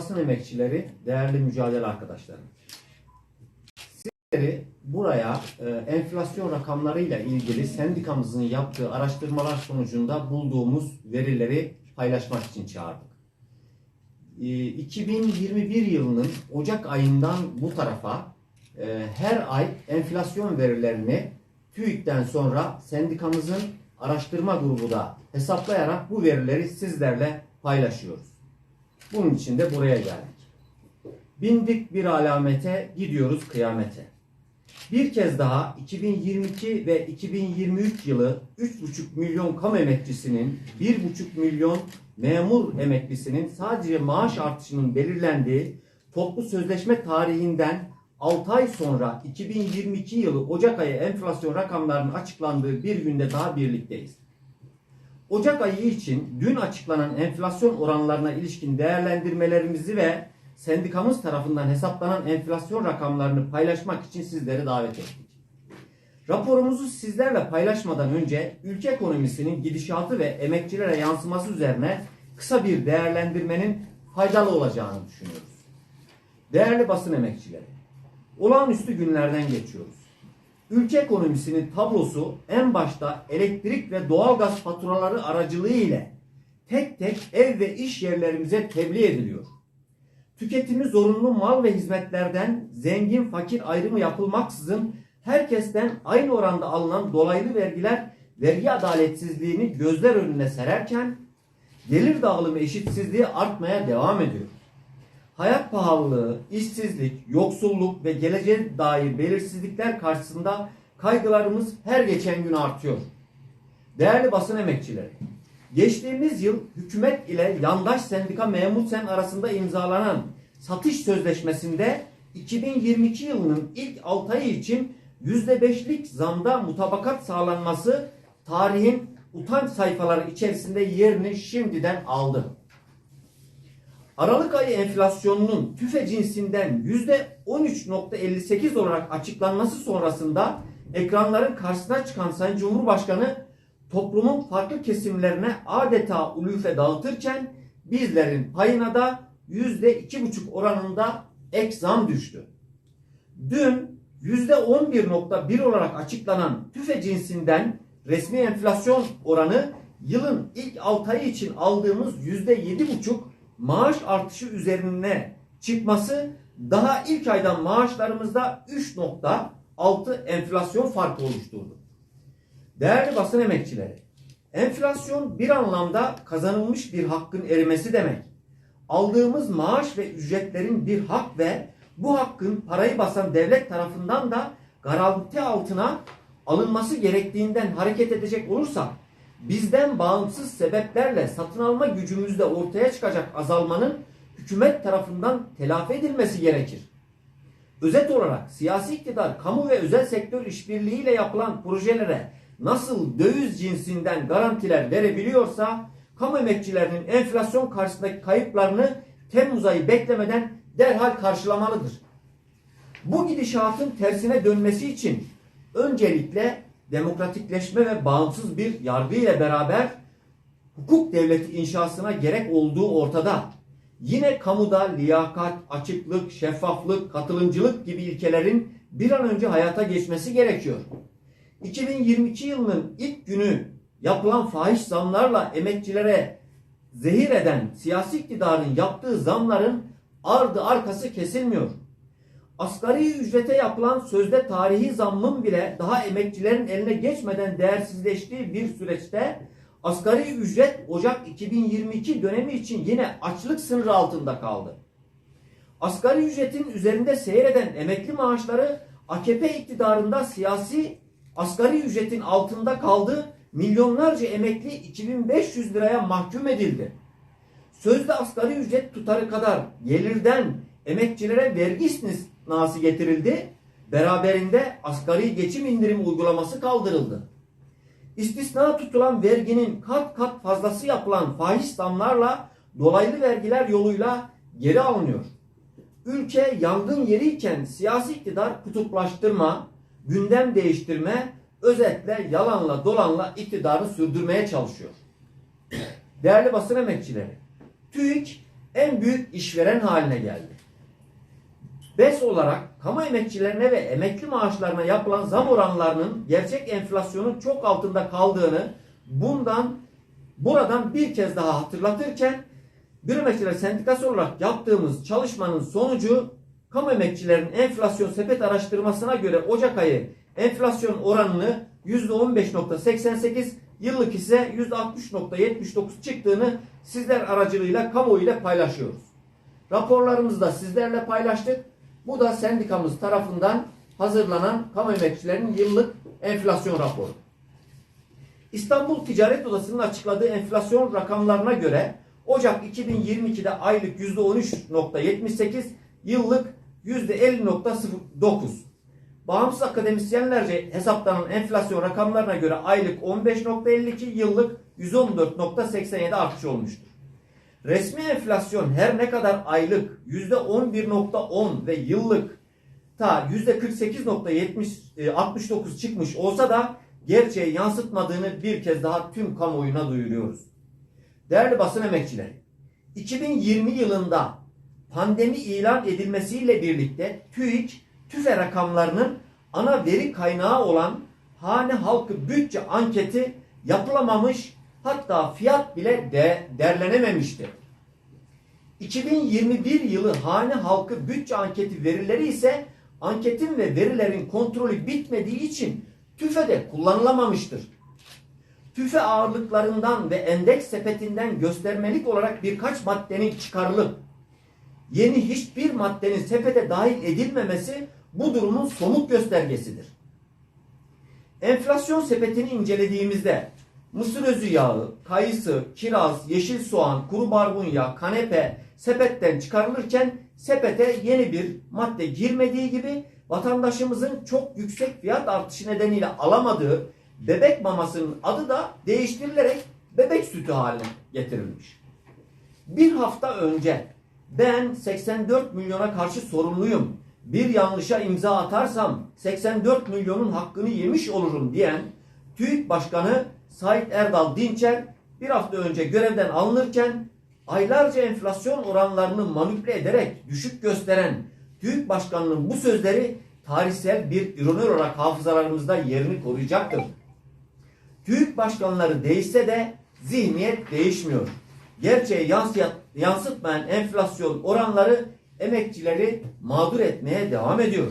basın emekçileri, değerli mücadele arkadaşlarım. Sizleri buraya e, enflasyon rakamlarıyla ilgili sendikamızın yaptığı araştırmalar sonucunda bulduğumuz verileri paylaşmak için çağırdık. E, 2021 yılının Ocak ayından bu tarafa e, her ay enflasyon verilerini TÜİK'ten sonra sendikamızın araştırma grubu da hesaplayarak bu verileri sizlerle paylaşıyoruz. Bunun için de buraya geldik. Bindik bir alamete, gidiyoruz kıyamete. Bir kez daha 2022 ve 2023 yılı 3,5 milyon kamu emekçisinin, 1,5 milyon memur emeklisinin sadece maaş artışının belirlendiği toplu sözleşme tarihinden 6 ay sonra 2022 yılı Ocak ayı enflasyon rakamlarının açıklandığı bir günde daha birlikteyiz. Ocak ayı için dün açıklanan enflasyon oranlarına ilişkin değerlendirmelerimizi ve sendikamız tarafından hesaplanan enflasyon rakamlarını paylaşmak için sizleri davet ettik. Raporumuzu sizlerle paylaşmadan önce ülke ekonomisinin gidişatı ve emekçilere yansıması üzerine kısa bir değerlendirmenin faydalı olacağını düşünüyoruz. Değerli basın emekçileri, olağanüstü günlerden geçiyoruz. Ülke ekonomisinin tablosu en başta elektrik ve doğalgaz faturaları aracılığı ile tek tek ev ve iş yerlerimize tebliğ ediliyor. Tüketimi zorunlu mal ve hizmetlerden zengin fakir ayrımı yapılmaksızın herkesten aynı oranda alınan dolaylı vergiler vergi adaletsizliğini gözler önüne sererken gelir dağılımı eşitsizliği artmaya devam ediyor. Hayat pahalılığı, işsizlik, yoksulluk ve geleceğe dair belirsizlikler karşısında kaygılarımız her geçen gün artıyor. Değerli basın emekçileri, geçtiğimiz yıl hükümet ile yandaş sendika memur sen arasında imzalanan satış sözleşmesinde 2022 yılının ilk 6 ayı için %5'lik zamda mutabakat sağlanması tarihin utanç sayfaları içerisinde yerini şimdiden aldı. Aralık ayı enflasyonunun tüfe cinsinden %13.58 olarak açıklanması sonrasında ekranların karşısına çıkan Sayın Cumhurbaşkanı toplumun farklı kesimlerine adeta ulufe dağıtırken bizlerin payına da %2,5 oranında ek zam düştü. Dün %11.1 olarak açıklanan tüfe cinsinden resmi enflasyon oranı yılın ilk 6 ayı için aldığımız %7,5 maaş artışı üzerine çıkması daha ilk aydan maaşlarımızda 3.6 enflasyon farkı oluşturdu. Değerli basın emekçileri, enflasyon bir anlamda kazanılmış bir hakkın erimesi demek. Aldığımız maaş ve ücretlerin bir hak ve bu hakkın parayı basan devlet tarafından da garanti altına alınması gerektiğinden hareket edecek olursak bizden bağımsız sebeplerle satın alma gücümüzde ortaya çıkacak azalmanın hükümet tarafından telafi edilmesi gerekir. Özet olarak siyasi iktidar kamu ve özel sektör işbirliğiyle yapılan projelere nasıl döviz cinsinden garantiler verebiliyorsa kamu emekçilerinin enflasyon karşısındaki kayıplarını Temmuz ayı beklemeden derhal karşılamalıdır. Bu gidişatın tersine dönmesi için öncelikle demokratikleşme ve bağımsız bir yargı ile beraber hukuk devleti inşasına gerek olduğu ortada. Yine kamuda liyakat, açıklık, şeffaflık, katılımcılık gibi ilkelerin bir an önce hayata geçmesi gerekiyor. 2022 yılının ilk günü yapılan fahiş zamlarla emekçilere zehir eden siyasi iktidarın yaptığı zamların ardı arkası kesilmiyor. Asgari ücrete yapılan sözde tarihi zammın bile daha emekçilerin eline geçmeden değersizleştiği bir süreçte asgari ücret Ocak 2022 dönemi için yine açlık sınırı altında kaldı. Asgari ücretin üzerinde seyreden emekli maaşları AKP iktidarında siyasi asgari ücretin altında kaldı. Milyonlarca emekli 2500 liraya mahkum edildi. Sözde asgari ücret tutarı kadar gelirden emekçilere vergi istisnası getirildi. Beraberinde asgari geçim indirim uygulaması kaldırıldı. İstisna tutulan verginin kat kat fazlası yapılan fahiş zamlarla dolaylı vergiler yoluyla geri alınıyor. Ülke yangın yeriyken siyasi iktidar kutuplaştırma, gündem değiştirme, özetle yalanla dolanla iktidarı sürdürmeye çalışıyor. Değerli basın emekçileri, TÜİK en büyük işveren haline geldi. BES olarak kamu emekçilerine ve emekli maaşlarına yapılan zam oranlarının gerçek enflasyonun çok altında kaldığını bundan buradan bir kez daha hatırlatırken bir emekçiler sendikası olarak yaptığımız çalışmanın sonucu kamu emekçilerin enflasyon sepet araştırmasına göre Ocak ayı enflasyon oranını %15.88 yıllık ise %60.79 çıktığını sizler aracılığıyla kamuoyu ile paylaşıyoruz. Raporlarımızı da sizlerle paylaştık. Bu da sendikamız tarafından hazırlanan kamu emekçilerinin yıllık enflasyon raporu. İstanbul Ticaret Odası'nın açıkladığı enflasyon rakamlarına göre Ocak 2022'de aylık %13.78, yıllık %50.09. Bağımsız akademisyenlerce hesaplanan enflasyon rakamlarına göre aylık 15.52, yıllık 114.87 artış olmuştur. Resmi enflasyon her ne kadar aylık %11.10 ve yıllık ta %48.69 e, çıkmış olsa da gerçeği yansıtmadığını bir kez daha tüm kamuoyuna duyuruyoruz. Değerli basın emekçileri, 2020 yılında pandemi ilan edilmesiyle birlikte TÜİK, TÜFE rakamlarının ana veri kaynağı olan hane halkı bütçe anketi yapılamamış hatta fiyat bile de derlenememişti. 2021 yılı hane halkı bütçe anketi verileri ise anketin ve verilerin kontrolü bitmediği için TÜFE'de kullanılamamıştır. TÜFE ağırlıklarından ve endeks sepetinden göstermelik olarak birkaç maddenin çıkarılıp yeni hiçbir maddenin sepete dahil edilmemesi bu durumun somut göstergesidir. Enflasyon sepetini incelediğimizde mısır özü yağı, kayısı, kiraz, yeşil soğan, kuru barbunya, kanepe sepetten çıkarılırken sepete yeni bir madde girmediği gibi vatandaşımızın çok yüksek fiyat artışı nedeniyle alamadığı bebek mamasının adı da değiştirilerek bebek sütü haline getirilmiş. Bir hafta önce ben 84 milyona karşı sorumluyum. Bir yanlışa imza atarsam 84 milyonun hakkını yemiş olurum diyen TÜİK Başkanı Sait Erdal Dinçer bir hafta önce görevden alınırken aylarca enflasyon oranlarını manipüle ederek düşük gösteren TÜİK Başkanı'nın bu sözleri tarihsel bir ironi olarak hafızalarımızda yerini koruyacaktır. TÜİK başkanları değişse de zihniyet değişmiyor. Gerçeği yansıtmayan enflasyon oranları emekçileri mağdur etmeye devam ediyor.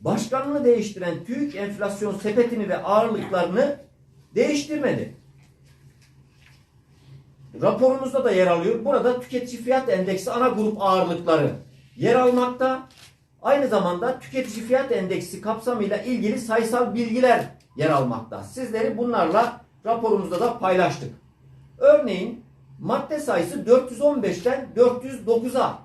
Başkanını değiştiren TÜİK enflasyon sepetini ve ağırlıklarını değiştirmedi. Raporumuzda da yer alıyor. Burada tüketici fiyat endeksi ana grup ağırlıkları yer almakta. Aynı zamanda tüketici fiyat endeksi kapsamıyla ilgili sayısal bilgiler yer almakta. Sizleri bunlarla raporumuzda da paylaştık. Örneğin madde sayısı 415'ten 409'a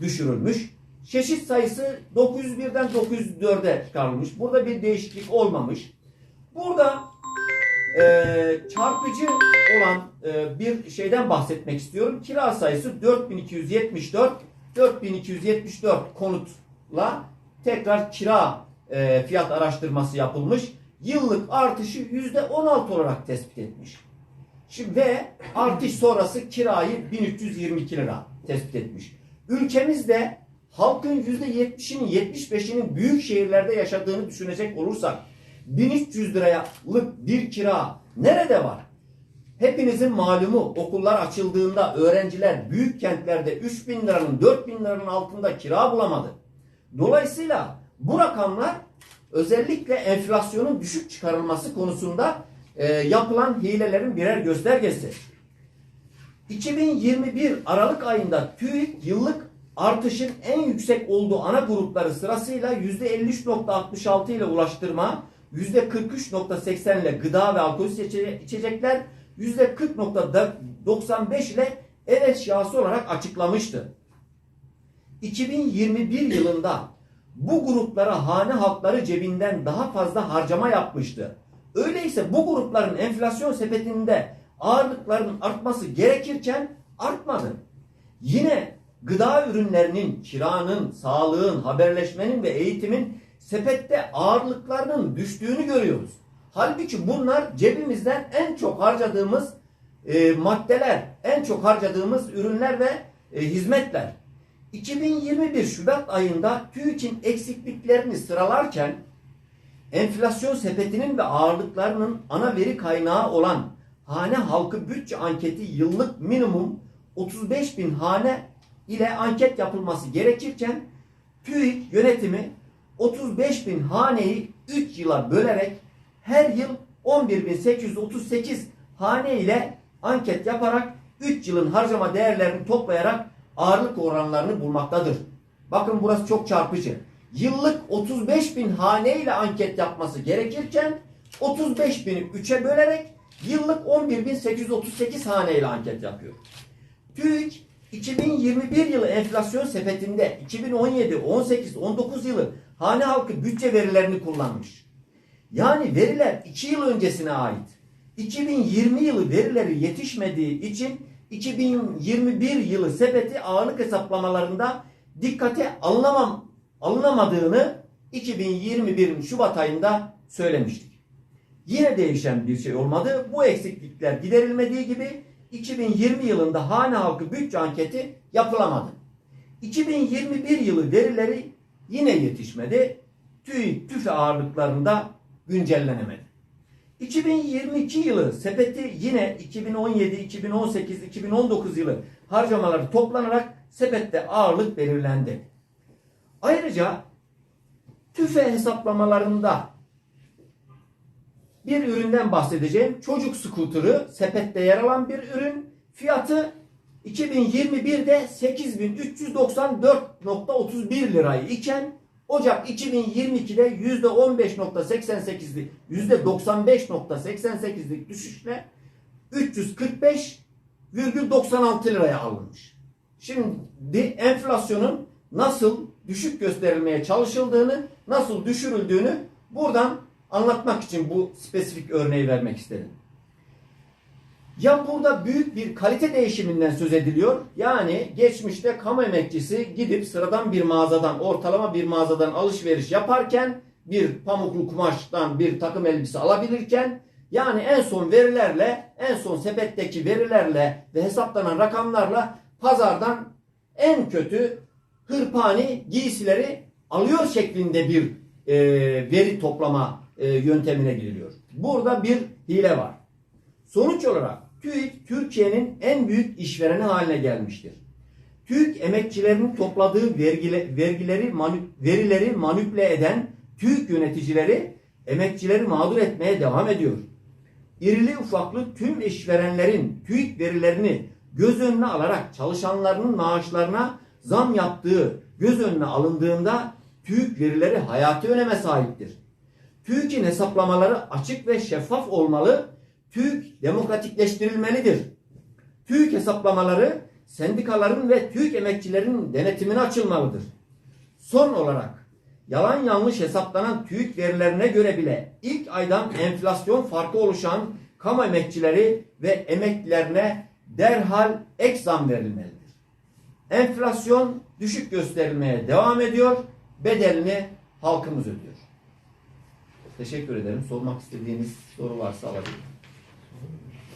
düşürülmüş. Çeşit sayısı 901'den 904'e çıkarılmış. Burada bir değişiklik olmamış. Burada e, çarpıcı olan e, bir şeyden bahsetmek istiyorum. Kira sayısı 4274 4274 konutla tekrar kira e, fiyat araştırması yapılmış. Yıllık artışı %16 olarak tespit etmiş. Şimdi ve artış sonrası kirayı 1322 lira tespit etmiş. Ülkemizde halkın %70'inin 75'inin büyük şehirlerde yaşadığını düşünecek olursak 1300 liralık bir kira nerede var? Hepinizin malumu okullar açıldığında öğrenciler büyük kentlerde 3000 liranın 4000 liranın altında kira bulamadı. Dolayısıyla bu rakamlar özellikle enflasyonun düşük çıkarılması konusunda e, yapılan hilelerin birer göstergesi. 2021 Aralık ayında TÜİK yıllık artışın en yüksek olduğu ana grupları sırasıyla %53.66 ile ulaştırma, %43.80 ile gıda ve alkol içecekler, %40.95 ile ev eşyası olarak açıklamıştı. 2021 yılında bu gruplara hane halkları cebinden daha fazla harcama yapmıştı. Öyleyse bu grupların enflasyon sepetinde ağırlıklarının artması gerekirken artmadı. Yine gıda ürünlerinin, kiranın, sağlığın, haberleşmenin ve eğitimin sepette ağırlıklarının düştüğünü görüyoruz. Halbuki bunlar cebimizden en çok harcadığımız e, maddeler, en çok harcadığımız ürünler ve e, hizmetler. 2021 Şubat ayında TÜİK'in eksikliklerini sıralarken enflasyon sepetinin ve ağırlıklarının ana veri kaynağı olan hane halkı bütçe anketi yıllık minimum 35 bin hane ile anket yapılması gerekirken TÜİK yönetimi 35 bin haneyi 3 yıla bölerek her yıl 11.838 hane ile anket yaparak 3 yılın harcama değerlerini toplayarak ağırlık oranlarını bulmaktadır. Bakın burası çok çarpıcı. Yıllık 35 bin hane ile anket yapması gerekirken 35 bini 3'e bölerek yıllık 11.838 hane ile anket yapıyor. TÜİK 2021 yılı enflasyon sepetinde 2017, 18, 19 yılı hane halkı bütçe verilerini kullanmış. Yani veriler 2 yıl öncesine ait. 2020 yılı verileri yetişmediği için 2021 yılı sepeti ağırlık hesaplamalarında dikkate alınamam, alınamadığını 2021'in Şubat ayında söylemiştik. Yine değişen bir şey olmadı. Bu eksiklikler giderilmediği gibi 2020 yılında hane halkı bütçe anketi yapılamadı. 2021 yılı verileri yine yetişmedi. TÜİK tüfe ağırlıklarında güncellenemedi. 2022 yılı sepeti yine 2017, 2018, 2019 yılı harcamaları toplanarak sepette ağırlık belirlendi. Ayrıca tüfe hesaplamalarında bir üründen bahsedeceğim. Çocuk skuturu sepette yer alan bir ürün. Fiyatı 2021'de 8394.31 lirayı iken Ocak 2022'de %15.88'lik %95.88'lik düşüşle 345,96 liraya alınmış. Şimdi enflasyonun nasıl düşük gösterilmeye çalışıldığını, nasıl düşürüldüğünü buradan anlatmak için bu spesifik örneği vermek istedim. Ya burada büyük bir kalite değişiminden söz ediliyor. Yani geçmişte kamu emekçisi gidip sıradan bir mağazadan, ortalama bir mağazadan alışveriş yaparken bir pamuklu kumaştan bir takım elbise alabilirken yani en son verilerle, en son sepetteki verilerle ve hesaplanan rakamlarla pazardan en kötü hırpani giysileri alıyor şeklinde bir e, veri toplama e, yöntemine gidiliyor. Burada bir hile var. Sonuç olarak TÜİK Türkiye'nin en büyük işvereni haline gelmiştir. TÜİK emekçilerinin topladığı vergile, vergileri manü, verileri manipüle eden TÜİK yöneticileri emekçileri mağdur etmeye devam ediyor. İrili ufaklı tüm işverenlerin TÜİK verilerini göz önüne alarak çalışanlarının maaşlarına zam yaptığı göz önüne alındığında TÜİK verileri hayati öneme sahiptir. TÜİK'in hesaplamaları açık ve şeffaf olmalı, TÜİK demokratikleştirilmelidir. TÜİK hesaplamaları sendikaların ve TÜİK emekçilerinin denetimine açılmalıdır. Son olarak yalan yanlış hesaplanan TÜİK verilerine göre bile ilk aydan enflasyon farkı oluşan kamu emekçileri ve emeklilerine derhal ek zam verilmelidir. Enflasyon düşük gösterilmeye devam ediyor, bedelini halkımız ödüyor. Teşekkür ederim. Sormak istediğiniz soru varsa alabilirim.